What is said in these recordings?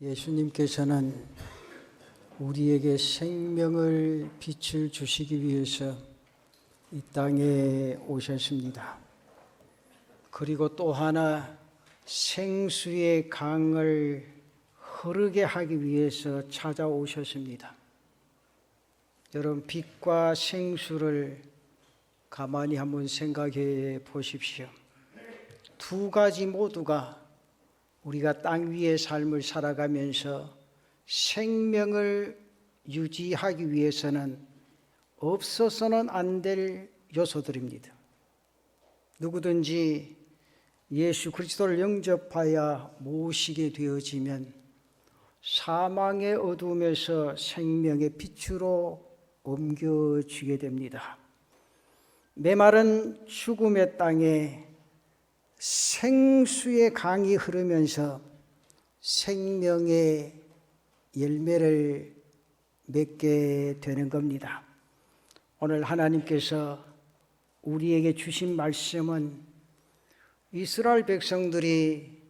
예수님께서는 우리에게 생명을 빛을 주시기 위해서 이 땅에 오셨습니다. 그리고 또 하나 생수의 강을 흐르게 하기 위해서 찾아오셨습니다. 여러분 빛과 생수를 가만히 한번 생각해 보십시오. 두 가지 모두가 우리가 땅 위의 삶을 살아가면서 생명을 유지하기 위해서는 없어서는 안 될 요소들입니다. 누구든지 예수 그리스도를 영접하여 모시게 되어지면 사망의 어둠에서 생명의 빛으로 옮겨지게 됩니다. 메마른 죽음의 땅에 생수의 강이 흐르면서 생명의 열매를 맺게 되는 겁니다. 오늘 하나님께서 우리에게 주신 말씀은 이스라엘 백성들이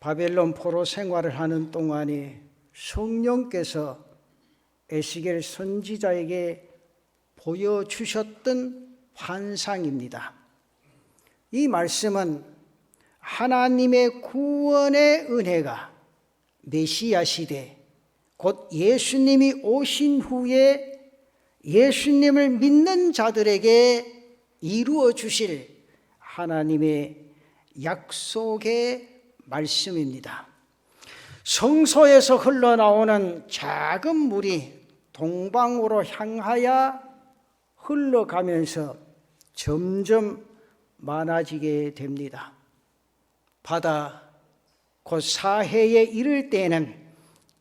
바벨론 포로 생활을 하는 동안에 성령께서 에스겔 선지자에게 보여주셨던 환상입니다. 이 말씀은 하나님의 구원의 은혜가 메시아 시대 곧 예수님이 오신 후에 예수님을 믿는 자들에게 이루어 주실 하나님의 약속의 말씀입니다. 성소에서 흘러나오는 작은 물이 동방으로 향하여 흘러가면서 점점 많아지게 됩니다. 바다 곧 사해에 이를 때에는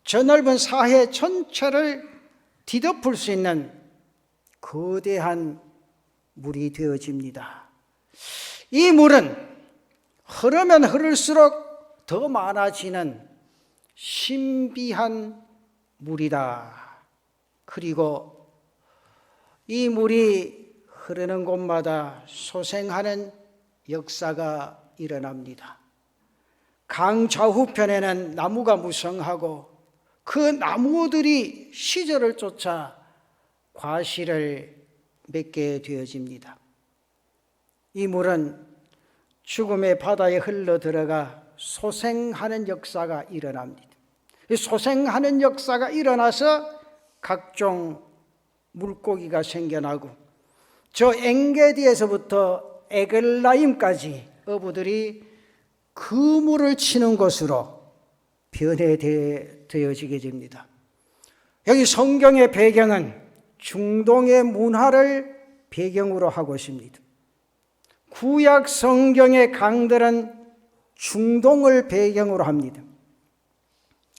저 넓은 사해 전체를 뒤덮을 수 있는 거대한 물이 되어집니다. 이 물은 흐르면 흐를수록 더 많아지는 신비한 물이다. 그리고 이 물이 흐르는 곳마다 소생하는 역사가 일어납니다. 강 좌우편에는 나무가 무성하고 그 나무들이 시절을 쫓아 과실을 맺게 되어집니다. 이 물은 죽음의 바다에 흘러 들어가 소생하는 역사가 일어납니다. 이 소생하는 역사가 일어나서 각종 물고기가 생겨나고 저 엥게디에서부터 에글라임까지 어부들이 그물을 치는 것으로 변해되어지게 됩니다. 여기 성경의 배경은 중동의 문화를 배경으로 하고 있습니다. 구약 성경의 강들은 중동을 배경으로 합니다.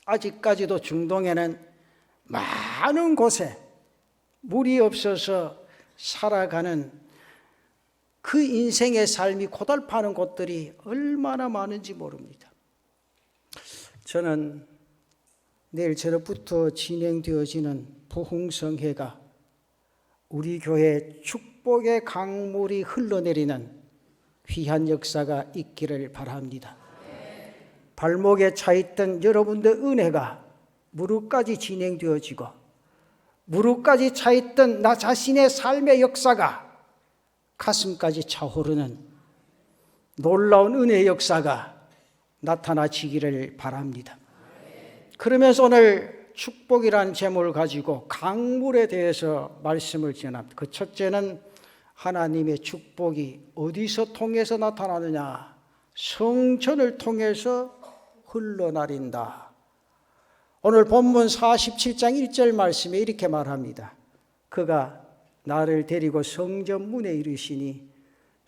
아직까지도 중동에는 많은 곳에 물이 없어서 살아가는 그 인생의 삶이 고달파는 곳들이 얼마나 많은지 모릅니다. 저는 내일 저녁부터 진행되어지는 부흥성회가 우리 교회 축복의 강물이 흘러내리는 귀한 역사가 있기를 바랍니다. 발목에 차있던 여러분들 은혜가 무릎까지 진행되어지고 무릎까지 차있던 나 자신의 삶의 역사가 가슴까지 차오르는 놀라운 은혜의 역사가 나타나지기를 바랍니다. 그러면서 오늘 축복이란 제목을 가지고 강물에 대해서 말씀을 전합니다. 그 첫째는 하나님의 축복이 어디서 통해서 나타나느냐? 성전을 통해서 흘러나린다. 오늘 본문 47장 1절 말씀에 이렇게 말합니다. 그가 나를 데리고 성전 문에 이르시니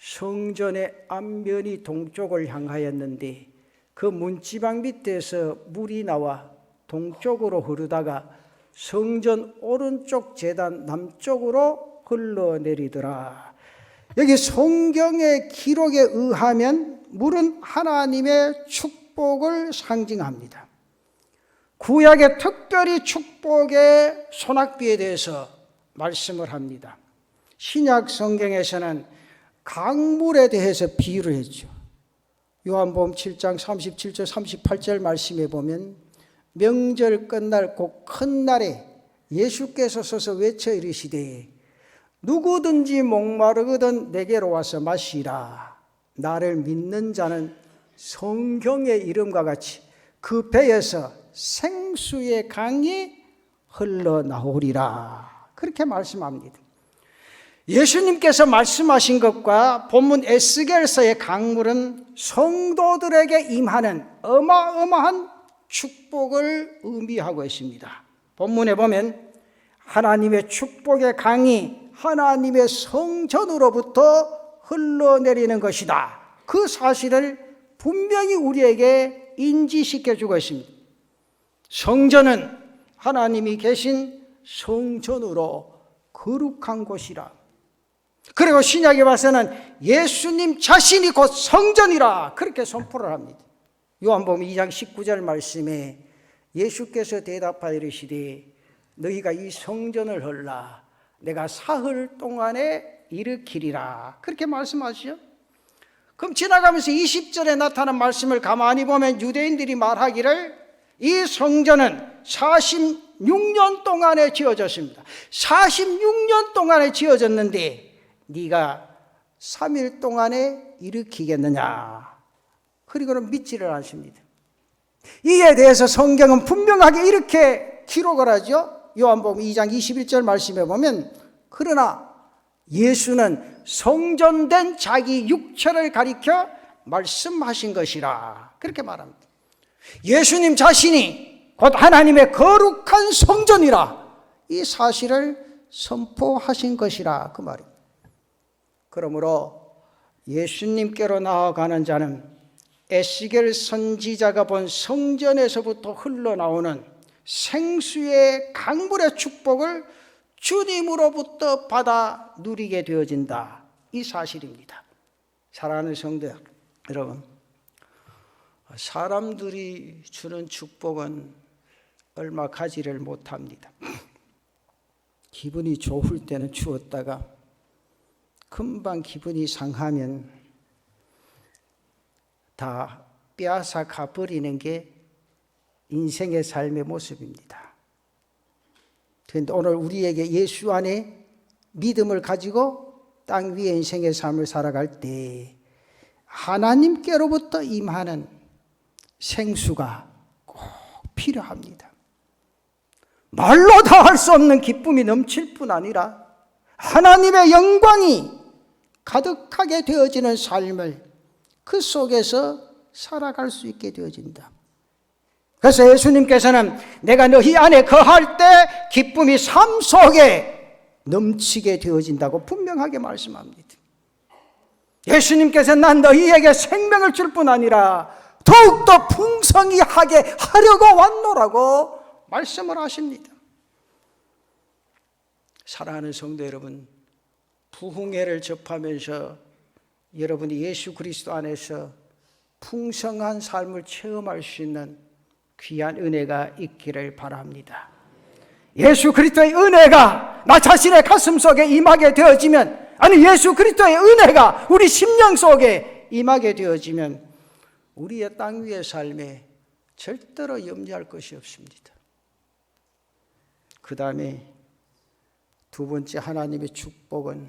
성전의 앞면이 동쪽을 향하였는데 그 문지방 밑에서 물이 나와 동쪽으로 흐르다가 성전 오른쪽 재단 남쪽으로 흘러내리더라. 여기 성경의 기록에 의하면 물은 하나님의 축복을 상징합니다. 구약의 특별히 축복의 소낙비에 대해서 말씀을 합니다. 신약 성경에서는 강물에 대해서 비유를 했죠. 요한복음 7장 37절 38절 말씀에 보면 명절 끝날 그큰 날에 예수께서 서서 외쳐 이르시되 누구든지 목마르거든 내게로 와서 마시라. 나를 믿는 자는 성경의 이름과 같이 그 배에서 생수의 강이 흘러나오리라. 그렇게 말씀합니다. 예수님께서 말씀하신 것과 본문 에스겔서의 강물은 성도들에게 임하는 어마어마한 축복을 의미하고 있습니다. 본문에 보면 하나님의 축복의 강이 하나님의 성전으로부터 흘러내리는 것이다. 그 사실을 분명히 우리에게 인지시켜 주고 있습니다. 성전은 하나님이 계신 성전으로 거룩한 곳이라. 그리고 신약에 봐서는 예수님 자신이 곧 성전이라 그렇게 선포를 합니다. 요한복음 2장 19절 말씀에 예수께서 대답하여 이르시되 너희가 이 성전을 헐라 내가 사흘 동안에 일으키리라 그렇게 말씀하시죠. 그럼 지나가면서 20절에 나타난 말씀을 가만히 보면 유대인들이 말하기를 이 성전은 46년 동안에 지어졌습니다. 46년 동안에 지어졌는데 네가 3일 동안에 일으키겠느냐? 그리고는 믿지를 않습니다. 이에 대해서 성경은 분명하게 이렇게 기록을 하죠. 요한복음 2장 21절 말씀에 보면 그러나 예수는 성전된 자기 육체를 가리켜 말씀하신 것이라 그렇게 말합니다. 예수님 자신이 곧 하나님의 거룩한 성전이라 이 사실을 선포하신 것이라 그 말입니다. 그러므로 예수님께로 나아가는 자는 에시겔 선지자가 본 성전에서부터 흘러나오는 생수의 강물의 축복을 주님으로부터 받아 누리게 되어진다. 이 사실입니다. 사랑하는 성도 여러분, 사람들이 주는 축복은 얼마 가지를 못합니다. 기분이 좋을 때는 주었다가 금방 기분이 상하면 다 빼앗아 가 버리는 게 인생의 삶의 모습입니다. 그런데 오늘 우리에게 예수 안에 믿음을 가지고 땅 위에 인생의 삶을 살아갈 때 하나님께로부터 임하는 생수가 꼭 필요합니다. 말로 다 할 수 없는 기쁨이 넘칠 뿐 아니라 하나님의 영광이 가득하게 되어지는 삶을 그 속에서 살아갈 수 있게 되어진다. 그래서 예수님께서는 내가 너희 안에 거할 때 기쁨이 삶 속에 넘치게 되어진다고 분명하게 말씀합니다. 예수님께서 난 너희에게 생명을 줄 뿐 아니라 더욱더 풍성히 하게 하려고 왔노라고 말씀을 하십니다. 사랑하는 성도 여러분, 부흥회를 접하면서 여러분이 예수 그리스도 안에서 풍성한 삶을 체험할 수 있는 귀한 은혜가 있기를 바랍니다. 예수 그리스도의 은혜가 나 자신의 가슴 속에 임하게 되어지면 아니 예수 그리스도의 은혜가 우리 심령 속에 임하게 되어지면 우리의 땅 위의 삶에 절대로 염려할 것이 없습니다. 그 다음에 두 번째 하나님의 축복은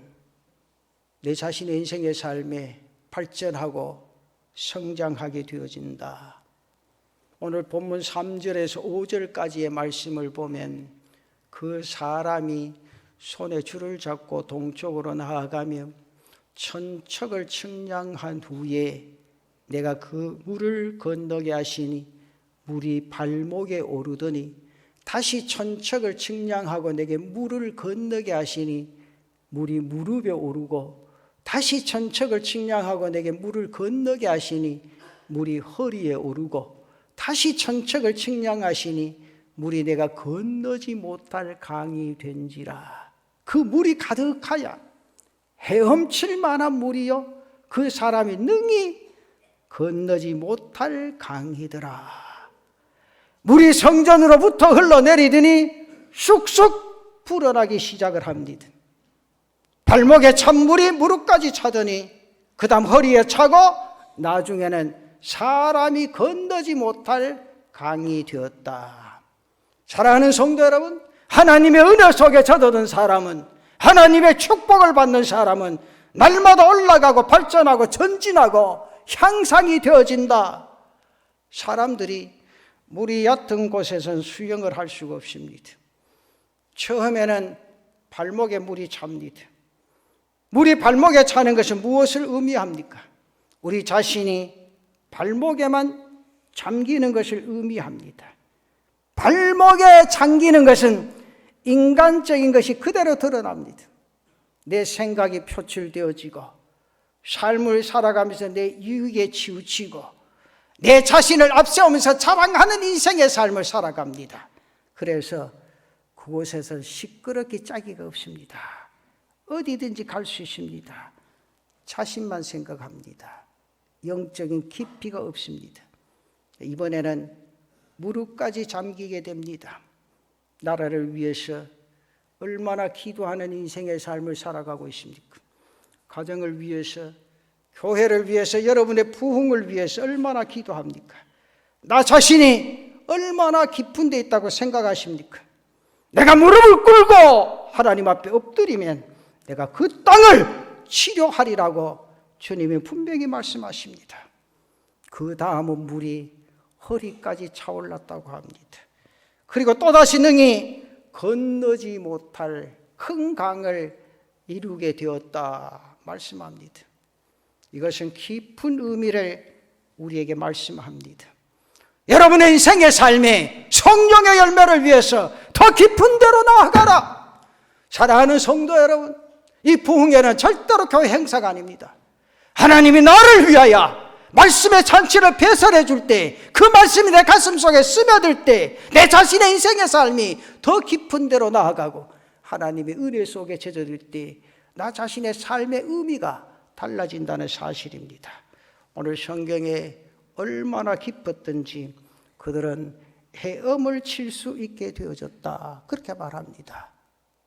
내 자신의 인생의 삶에 발전하고 성장하게 되어진다. 오늘 본문 3절에서 5절까지의 말씀을 보면 그 사람이 손에 줄을 잡고 동쪽으로 나아가며 천척을 측량한 후에 내가 그 물을 건너게 하시니 물이 발목에 오르더니 다시 천척을 측량하고 내게 물을 건너게 하시니 물이 무릎에 오르고 다시 천척을 측량하고 내게 물을 건너게 하시니 물이 허리에 오르고 다시 천척을 측량하시니 물이 내가 건너지 못할 강이 된지라. 그 물이 가득하야 헤엄칠 만한 물이요. 그 사람이 능히 건너지 못할 강이더라 물이 성전으로부터 흘러내리더니 쑥쑥 불어나기 시작을 합니다 발목에 찬물이 무릎까지 차더니 그 다음 허리에 차고 나중에는 사람이 건너지 못할 강이 되었다. 사랑하는 성도 여러분, 하나님의 은혜 속에 젖어든 사람은 하나님의 축복을 받는 사람은 날마다 올라가고 발전하고 전진하고 향상이 되어진다. 사람들이 물이 얕은 곳에선 수영을 할 수가 없습니다. 처음에는 발목에 물이 찹니다. 물이 발목에 차는 것은 무엇을 의미합니까? 우리 자신이 발목에만 잠기는 것을 의미합니다. 발목에 잠기는 것은 인간적인 것이 그대로 드러납니다. 내 생각이 표출되어지고 삶을 살아가면서 내 이익에 치우치고 내 자신을 앞세우면서 자랑하는 인생의 삶을 살아갑니다. 그래서 그곳에서 시끄럽게 짜기가 없습니다. 어디든지 갈 수 있습니다. 자신만 생각합니다. 영적인 깊이가 없습니다. 이번에는 무릎까지 잠기게 됩니다. 나라를 위해서 얼마나 기도하는 인생의 삶을 살아가고 있습니까? 가정을 위해서, 교회를 위해서, 여러분의 부흥을 위해서 얼마나 기도합니까? 나 자신이 얼마나 깊은 데 있다고 생각하십니까? 내가 무릎을 꿇고 하나님 앞에 엎드리면 내가 그 땅을 치료하리라고 주님이 분명히 말씀하십니다. 그 다음은 물이 허리까지 차올랐다고 합니다. 그리고 또다시 능히 건너지 못할 큰 강을 이루게 되었다 말씀합니다. 이것은 깊은 의미를 우리에게 말씀합니다. 여러분의 인생의 삶에 성령의 열매를 위해서 더 깊은 데로 나아가라. 사랑하는 성도 여러분, 이 부흥회는 절대로 교회 행사가 아닙니다. 하나님이 나를 위하여 말씀의 잔치를 배설해 줄 때, 그 말씀이 내 가슴 속에 스며들 때, 내 자신의 인생의 삶이 더 깊은 데로 나아가고, 하나님의 은혜 속에 젖어들 때, 나 자신의 삶의 의미가 달라진다는 사실입니다. 오늘 성경에 얼마나 깊었던지 그들은 헤엄을 칠 수 있게 되어졌다. 그렇게 말합니다.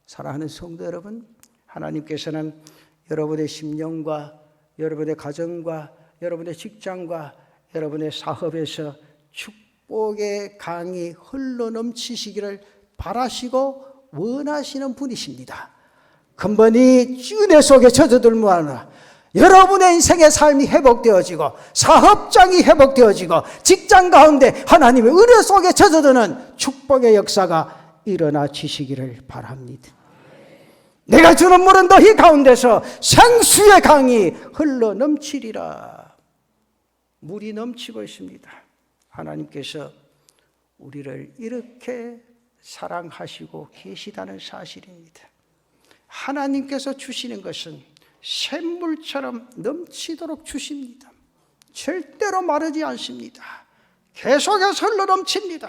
사랑하는 성도 여러분, 하나님께서는 여러분의 심령과 여러분의 가정과 여러분의 직장과 여러분의 사업에서 축복의 강이 흘러 넘치시기를 바라시고 원하시는 분이십니다. 근본이 은혜 속에 젖어들무하나 여러분의 인생의 삶이 회복되어지고 사업장이 회복되어지고 직장 가운데 하나님의 은혜 속에 젖어드는 축복의 역사가 일어나지시기를 바랍니다. 내가 주는 물은 너희 가운데서 생수의 강이 흘러 넘치리라. 물이 넘치고 있습니다. 하나님께서 우리를 이렇게 사랑하시고 계시다는 사실입니다. 하나님께서 주시는 것은 샘물처럼 넘치도록 주십니다. 절대로 마르지 않습니다. 계속해서 흘러 넘칩니다.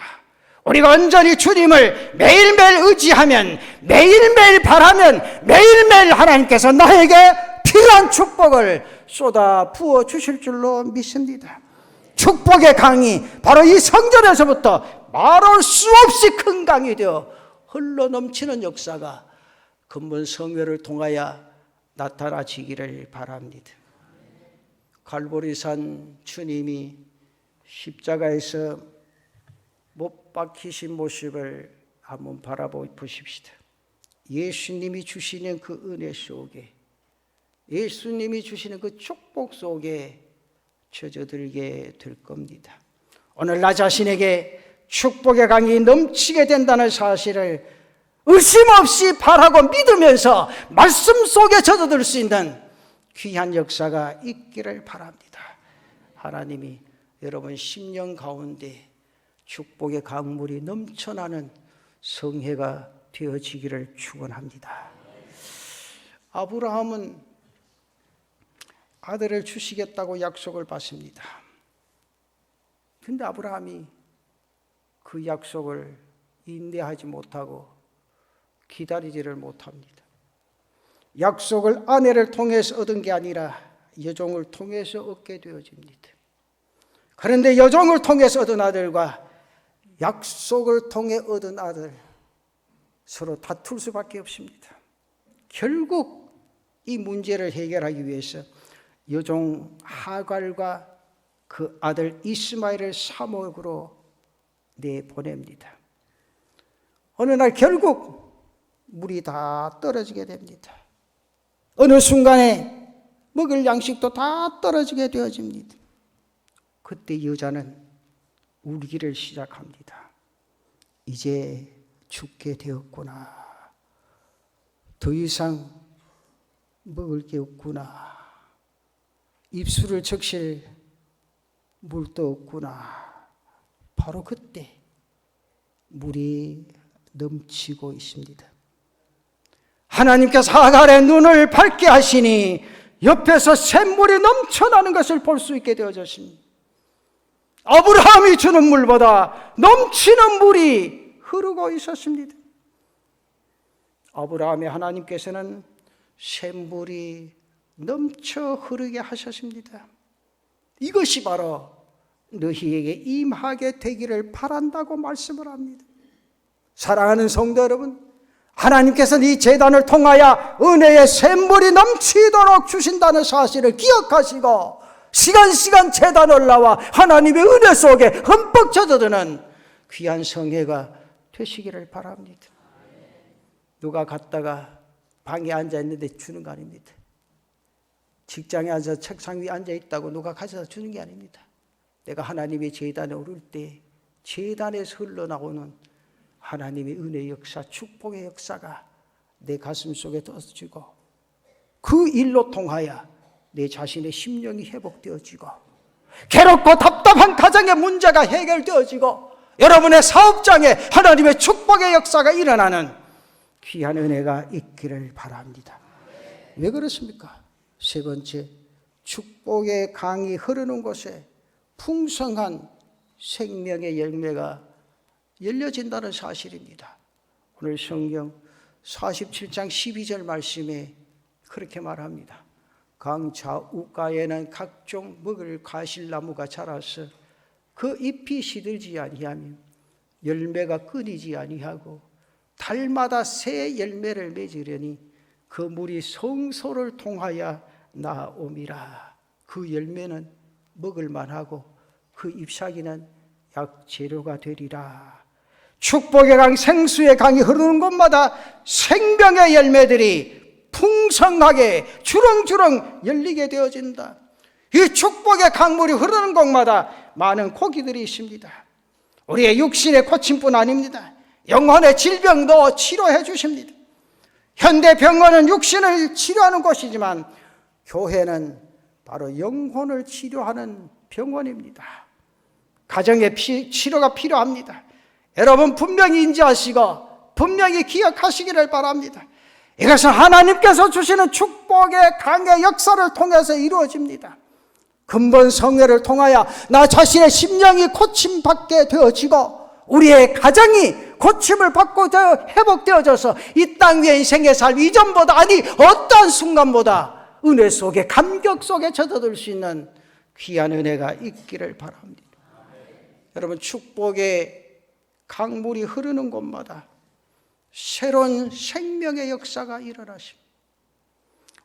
우리가 온전히 주님을 매일매일 의지하면, 매일매일 바라면, 매일매일 하나님께서 나에게 필요한 축복을 쏟아 부어 주실 줄로 믿습니다. 축복의 강이 바로 이 성전에서부터 말할 수 없이 큰 강이 되어 흘러 넘치는 역사가 근본 성회를 통하여 나타나지기를 바랍니다. 갈보리산 주님이 십자가에서 못 박히신 모습을 한번 바라보십시다. 예수님이 주시는 그 은혜 속에, 예수님이 주시는 그 축복 속에 젖어들게 될 겁니다. 오늘 나 자신에게 축복의 강이 넘치게 된다는 사실을 의심 없이 바라고 믿으면서 말씀 속에 젖어들 수 있는 귀한 역사가 있기를 바랍니다. 하나님이 여러분 심령 가운데 축복의 강물이 넘쳐나는 성회가 되어지기를 축원합니다. 아브라함은 아들을 주시겠다고 약속을 받습니다. 근데 아브라함이 그 약속을 인내하지 못하고 기다리지를 못합니다. 약속을 아내를 통해서 얻은 게 아니라 여종을 통해서 얻게 되어집니다. 그런데 여종을 통해서 얻은 아들과 약속을 통해 얻은 아들 서로 다툴 수밖에 없습니다. 결국 이 문제를 해결하기 위해서 여종 하갈과 그 아들 이스마엘을 사목으로 내보냅니다. 어느 날 결국 물이 다 떨어지게 됩니다. 어느 순간에 먹을 양식도 다 떨어지게 되어집니다. 그때 여자는 울기를 시작합니다. 이제 죽게 되었구나. 더 이상 먹을 게 없구나. 입술을 적실 물도 없구나. 바로 그때 물이 넘치고 있습니다. 하나님께서 하갈의 눈을 밝게 하시니 옆에서 샘물이 넘쳐나는 것을 볼 수 있게 되어졌습니다. 아브라함이 주는 물보다 넘치는 물이 흐르고 있었습니다. 아브라함의 하나님께서는 샘물이 넘쳐 흐르게 하셨습니다. 이것이 바로 너희에게 임하게 되기를 바란다고 말씀을 합니다. 사랑하는 성도 여러분, 하나님께서는 이 재단을 통하여 은혜의 샘물이 넘치도록 주신다는 사실을 기억하시고 시간 시간 재단 올라와 하나님의 은혜 속에 흠뻑 젖어드는 귀한 성회가 되시기를 바랍니다. 누가 갔다가 방에 앉아 있는데 주는 거 아닙니다. 직장에 앉아 책상 위에 앉아 있다고 누가 가져다 주는 게 아닙니다. 내가 하나님의 재단에 오를 때 재단에서 흘러나오는 하나님의 은혜 역사, 축복의 역사가 내 가슴 속에 떠지고 그 일로 통하여 내 자신의 심령이 회복되어지고 괴롭고 답답한 가정의 문제가 해결되어지고 여러분의 사업장에 하나님의 축복의 역사가 일어나는 귀한 은혜가 있기를 바랍니다. 왜 그렇습니까? 세 번째, 축복의 강이 흐르는 곳에 풍성한 생명의 열매가 열려진다는 사실입니다. 오늘 성경 47장 12절 말씀에 그렇게 말합니다. 강 좌우가에는 각종 먹을 가실나무가 자라서 그 잎이 시들지 아니하며 열매가 끊이지 아니하고 달마다 새 열매를 맺으려니 그 물이 성소를 통하여 나옴이라. 그 열매는 먹을 만하고 그 잎사귀는 약 재료가 되리라. 축복의 강, 생수의 강이 흐르는 곳마다 생명의 열매들이 풍성하게 주렁주렁 열리게 되어진다. 이 축복의 강물이 흐르는 곳마다 많은 고기들이 있습니다. 우리의 육신의 고침뿐 아닙니다. 영혼의 질병도 치료해 주십니다. 현대 병원은 육신을 치료하는 곳이지만 교회는 바로 영혼을 치료하는 병원입니다. 가정의 피, 치료가 필요합니다. 여러분 분명히 인지하시고 분명히 기억하시기를 바랍니다. 이것은 하나님께서 주시는 축복의 강의 역사를 통해서 이루어집니다. 근본 성회를 통하여 나 자신의 심령이 고침받게 되어지고 우리의 가정이 고침을 받고 회복되어져서 이 땅 위에 인생의 삶 이전보다 아니 어떠한 순간보다 은혜 속에 감격 속에 젖어들 수 있는 귀한 은혜가 있기를 바랍니다. 여러분 축복의 강물이 흐르는 곳마다 새로운 생명의 역사가 일어나십니다.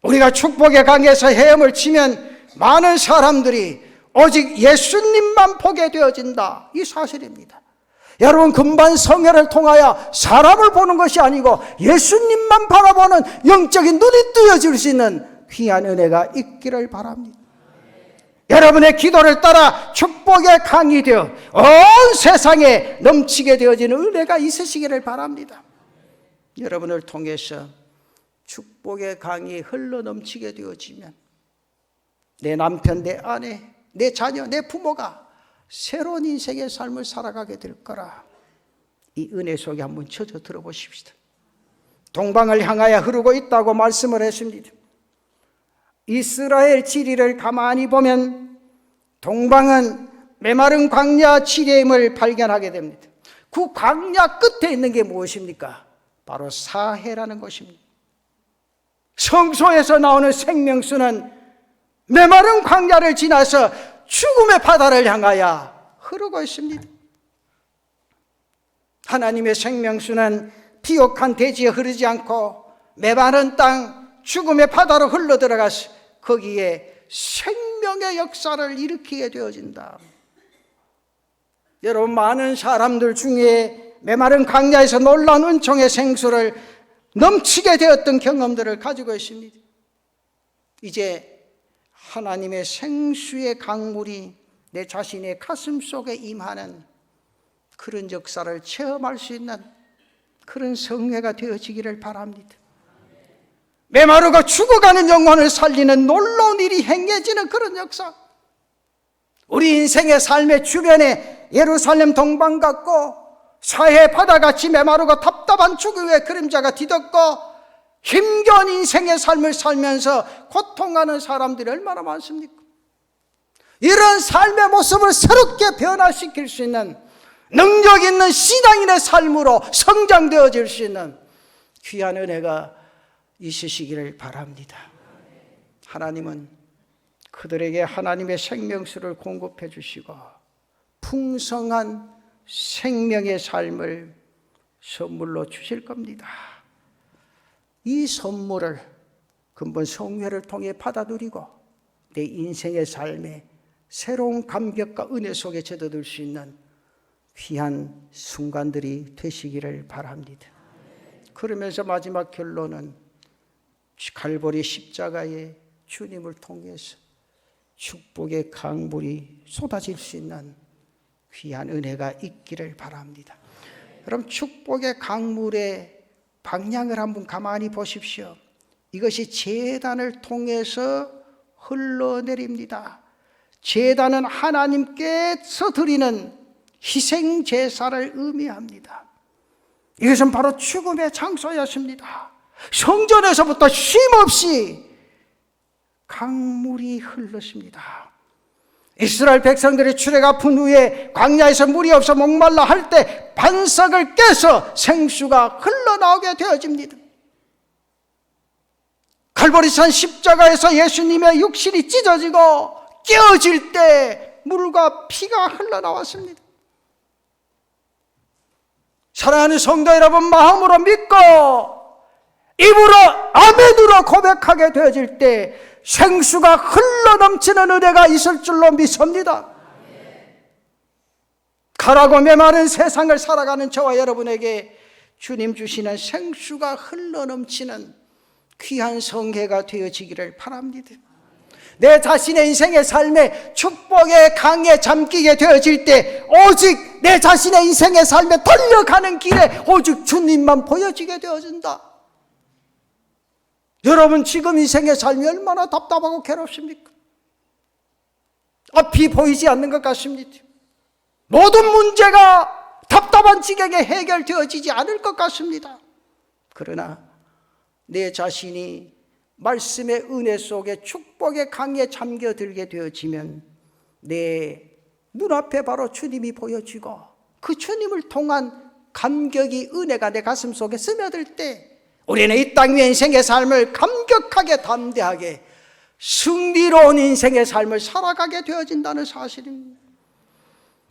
우리가 축복의 강에서 헤엄을 치면 많은 사람들이 오직 예수님만 보게 되어진다. 이 사실입니다. 여러분 금반 성회를 통하여 사람을 보는 것이 아니고 예수님만 바라보는 영적인 눈이 뜨여질 수 있는 귀한 은혜가 있기를 바랍니다. 여러분의 기도를 따라 축복의 강이 되어 온 세상에 넘치게 되어지는 은혜가 있으시기를 바랍니다. 여러분을 통해서 축복의 강이 흘러 넘치게 되어지면 내 남편, 내 아내, 내 자녀, 내 부모가 새로운 인생의 삶을 살아가게 될 거라. 이 은혜 속에 한번 쳐져 들어보십시다. 동방을 향하여 흐르고 있다고 말씀을 했습니다. 이스라엘 지리를 가만히 보면 동방은 메마른 광야 지리임을 발견하게 됩니다. 그 광야 끝에 있는 게 무엇입니까? 바로 사해라는 것입니다. 성소에서 나오는 생명수는 메마른 광야를 지나서 죽음의 바다를 향하여 흐르고 있습니다. 하나님의 생명수는 비옥한 대지에 흐르지 않고 메마른 땅 죽음의 바다로 흘러 들어가서 거기에 생명의 역사를 일으키게 되어진다. 여러분 많은 사람들 중에 메마른 강야에서 놀라운 은총의 생수를 넘치게 되었던 경험들을 가지고 있습니다. 이제 하나님의 생수의 강물이 내 자신의 가슴 속에 임하는 그런 역사를 체험할 수 있는 그런 성회가 되어지기를 바랍니다. 메마르고 죽어가는 영혼을 살리는 놀라운 일이 행해지는 그런 역사. 우리 인생의 삶의 주변에 예루살렘 동방 같고 사해 바다같이 메마르고 답답한 죽음의 그림자가 뒤덮고 힘겨운 인생의 삶을 살면서 고통하는 사람들이 얼마나 많습니까? 이런 삶의 모습을 새롭게 변화시킬 수 있는 능력 있는 신앙인의 삶으로 성장되어질 수 있는 귀한 은혜가 있으시기를 바랍니다. 하나님은 그들에게 하나님의 생명수를 공급해 주시고 풍성한 생명의 삶을 선물로 주실 겁니다. 이 선물을 근본 성회를 통해 받아 누리고 내 인생의 삶에 새로운 감격과 은혜 속에 젖어들 수 있는 귀한 순간들이 되시기를 바랍니다. 그러면서 마지막 결론은 갈보리 십자가의 주님을 통해서 축복의 강물이 쏟아질 수 있는 귀한 은혜가 있기를 바랍니다. 그럼 축복의 강물의 방향을 한번 가만히 보십시오. 이것이 재단을 통해서 흘러내립니다. 재단은 하나님께서 드리는 희생 제사를 의미합니다. 이것은 바로 죽음의 장소였습니다. 성전에서부터 쉼없이 강물이 흘렀습니다. 이스라엘 백성들이 출애가 아픈 후에 광야에서 물이 없어 목말라 할 때 반석을 깨서 생수가 흘러나오게 되어집니다. 갈보리산 십자가에서 예수님의 육신이 찢어지고 깨어질 때 물과 피가 흘러나왔습니다. 사랑하는 성도 여러분 마음으로 믿고 입으로 아멘으로 고백하게 되어질 때 생수가 흘러넘치는 은혜가 있을 줄로 믿습니다. 가라고 메마른 세상을 살아가는 저와 여러분에게 주님 주시는 생수가 흘러넘치는 귀한 성회가 되어지기를 바랍니다. 내 자신의 인생의 삶에 축복의 강에 잠기게 되어질 때 오직 내 자신의 인생의 삶에 달려가는 길에 오직 주님만 보여지게 되어진다. 여러분 지금 인생의 삶이 얼마나 답답하고 괴롭습니까? 앞이 보이지 않는 것 같습니다. 모든 문제가 답답한 지경에 해결되어지지 않을 것 같습니다. 그러나 내 자신이 말씀의 은혜 속에 축복의 강에 잠겨들게 되어지면 내 눈앞에 바로 주님이 보여지고 그 주님을 통한 감격이 은혜가 내 가슴 속에 스며들 때 우리는 이 땅 위의 인생의 삶을 감격하게 담대하게 승리로운 인생의 삶을 살아가게 되어진다는 사실입니다.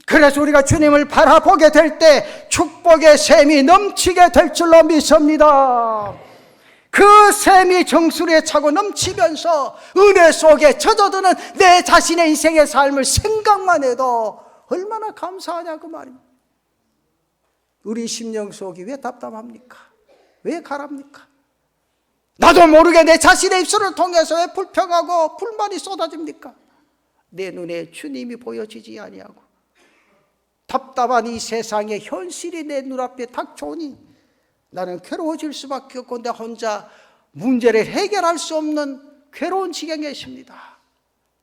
그래서 우리가 주님을 바라보게 될 때 축복의 샘이 넘치게 될 줄로 믿습니다. 그 샘이 정수리에 차고 넘치면서 은혜 속에 젖어드는 내 자신의 인생의 삶을 생각만 해도 얼마나 감사하냐 그 말입니다. 우리 심령 속이 왜 답답합니까? 왜 가랍니까? 나도 모르게 내 자신의 입술을 통해서 왜 불평하고 불만이 쏟아집니까? 내 눈에 주님이 보여지지 아니하고 답답한 이 세상의 현실이 내 눈앞에 닥쳐오니 나는 괴로워질 수밖에 없고 내 혼자 문제를 해결할 수 없는 괴로운 지경에 있습니다.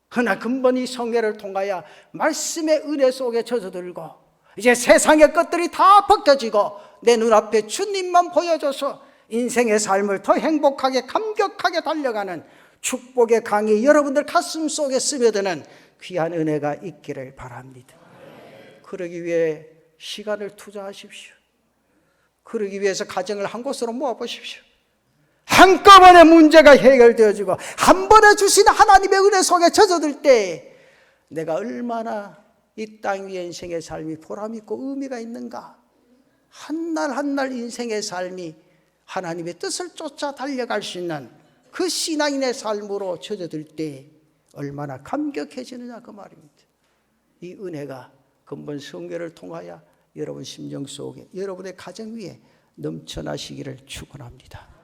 그러나 근본이 성회를 통하여 말씀의 은혜 속에 젖어들고 이제 세상의 것들이 다 벗겨지고 내 눈앞에 주님만 보여줘서 인생의 삶을 더 행복하게 감격하게 달려가는 축복의 강이 여러분들 가슴 속에 스며드는 귀한 은혜가 있기를 바랍니다. 그러기 위해 시간을 투자하십시오. 그러기 위해서 가정을 한 곳으로 모아보십시오. 한꺼번에 문제가 해결되어지고 한 번에 주신 하나님의 은혜 속에 젖어들 때 내가 얼마나 이 땅 위의 인생의 삶이 보람있고 의미가 있는가 한 날 한 날 인생의 삶이 하나님의 뜻을 쫓아 달려갈 수 있는 그 신앙인의 삶으로 젖어들 때 얼마나 감격해지느냐 그 말입니다. 이 은혜가 근본 성결을 통하여 여러분 심령 속에 여러분의 가정 위에 넘쳐나시기를 축원합니다.